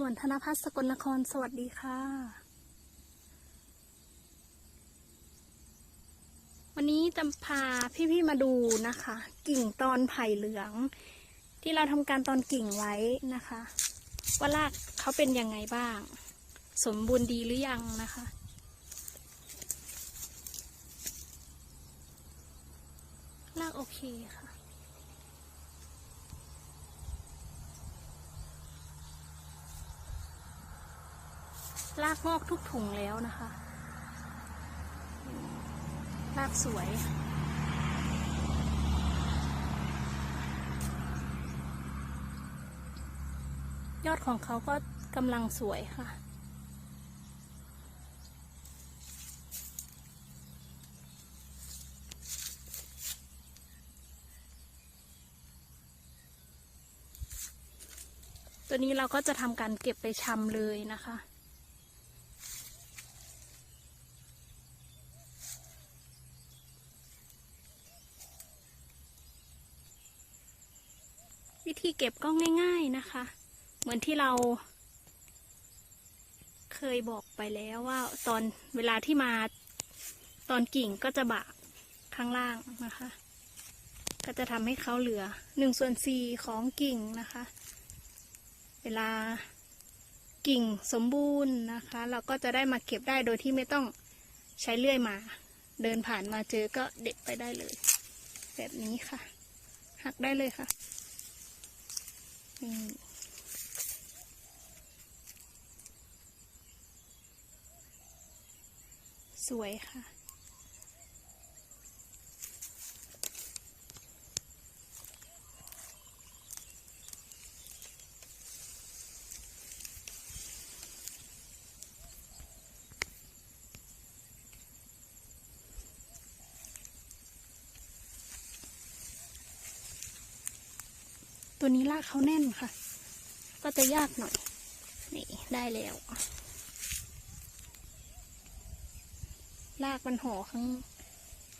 ส่วนธนพัฒน์สกลนคร สวัสดีค่ะ วันนี้จะพาพี่ๆมาดูนะคะ กิ่งตอนไผ่เหลือง ที่เราทำการตอนกิ่งไว้นะคะ ว่ารากเขาเป็นยังไงบ้าง สมบูรณ์ดีหรือยังนะคะรากโอเคค่ะ รากงอกทุกถุงแล้วนะคะ รากสวย ยอดของเขาก็กำลังสวยค่ะตัวนี้เราก็จะทำการเก็บไปชำเลยนะคะ วิธีเก็บก็ง่าย ๆนะคะ เหมือนที่เรา เคยบอกไปแล้วว่าตอนเวลาที่มาตอนกิ่งก็จะบากข้างล่างนะคะ ก็จะทำให้เขาเหลือหนึ่งส่วนสี่ของกิ่งนะคะ เวลากิ่งสมบูรณ์นะคะ เราก็จะได้มาเก็บได้โดยที่ไม่ต้องใช้เลื่อยมา เดินผ่านมาเจอก็เด็ดไปได้เลย แบบนี้ค่ะ หักได้เลยค่ะ นี่สวยค่ะ ตัวนี้ลากเขาแน่นค่ะ ก็จะยากหน่อย นี่ได้แล้วลากมันห่อข้าง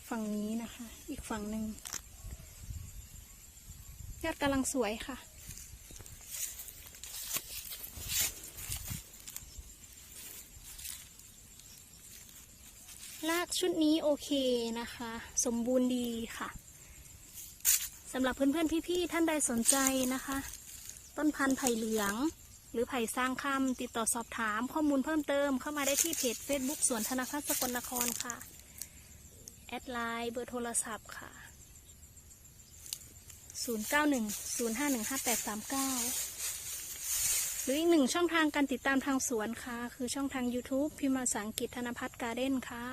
ฝั่งนี้นะคะ อีกฝั่งหนึ่งยอดกำลังสวยค่ะลากชุดนี้โอเคนะคะ สมบูรณ์ดีค่ะำหรับเพื่อนๆพี่ๆท่านใดสนใจนะคะ ต้นพันธุ์ไผ่เหลือง หรือไผ่สร้างคำติดต่อสอบถามข้อมูลเพิ่มเติมเข้ามาได้ที่เพจ Facebook สวนธนพัฒน์สกลนครค่ะ แอดไลน์เบอร์โทรศัพท์ค่ะ 0910515839หรืออีกหนึ่งช่องทางการติดตามทางสวนค่ะ คือช่องทาง YouTube พิมพ์ภาษาอังกฤษธนพัฒน์การ์เด้นค่ะ